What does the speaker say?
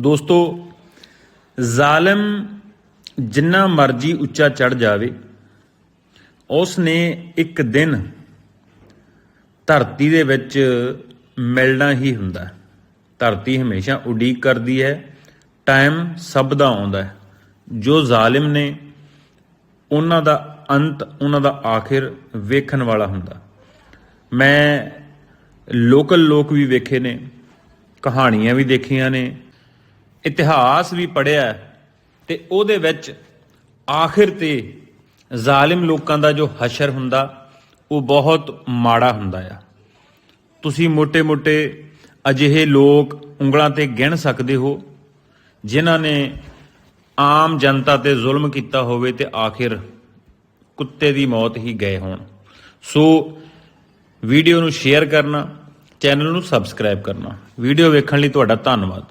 ਦੋਸਤੋ, ਜ਼ਾਲਮ ਜਿੰਨਾ ਮਰਜ਼ੀ ਉੱਚਾ ਚੜ ਜਾਵੇ ਉਸ ਨੇ ਇੱਕ ਦਿਨ ਧਰਤੀ ਦੇ ਵਿੱਚ ਮਿਲਣਾ ਹੀ ਹੁੰਦਾ ਧਰਤੀ ਹਮੇਸ਼ਾ ਉਡੀਕ ਕਰਦੀ ਹੈ, ਟਾਈਮ ਸਭ ਦਾ ਆਉਂਦਾ ਹੈ। ਜੋ ਜ਼ਾਲਿਮ ਨੇ ਉਹਨਾਂ ਦਾ ਅੰਤ, ਉਹਨਾਂ ਦਾ ਆਖਿਰ ਵੇਖਣ ਵਾਲਾ ਹੁੰਦਾ। ਮੈਂ ਲੋਕਲ ਲੋਕ ਵੀ ਵੇਖੇ ਨੇ, ਕਹਾਣੀਆਂ ਵੀ ਦੇਖੀਆਂ ਨੇ ਇਤਿਹਾਸ ਵੀ ਪੜਿਆ ਤੇ ਉਹਦੇ ਵਿੱਚ ਆਖਿਰ ਤੇ ਜ਼ਾਲਿਮ ਲੋਕਾਂ ਦਾ ਜੋ ਹਸ਼ਰ ਹੁੰਦਾ, ਉਹ ਬਹੁਤ ਮਾੜਾ ਹੁੰਦਾ ਆ। ਤੁਸੀਂ ਮੋٹے-ਮੋٹے ਅਜਿਹੇ ਲੋਕ ਉਂਗਲਾਂ ਤੇ ਗਿਣ ਸਕਦੇ ਹੋ, ਜਿਨ੍ਹਾਂ ਨੇ ਆਮ ਜਨਤਾ ਤੇ ਜ਼ੁਲਮ ਕੀਤਾ ਹੋਵੇ ਤੇ ਆਖਿਰ ਕੁੱਤੇ ਦੀ ਮੌਤ ਹੀ ਗਏ ਹੋਣ। ਸੋ ਵੀਡੀਓ ਨੂੰ ਸ਼ੇਅਰ ਕਰਨਾ, ਚੈਨਲ ਨੂੰ ਸਬਸਕ੍ਰਾਈਬ ਕਰਨਾ। ਵੀਡੀਓ ਵੇਖਣ ਲਈ ਤੁਹਾਡਾ ਧੰਨਵਾਦ।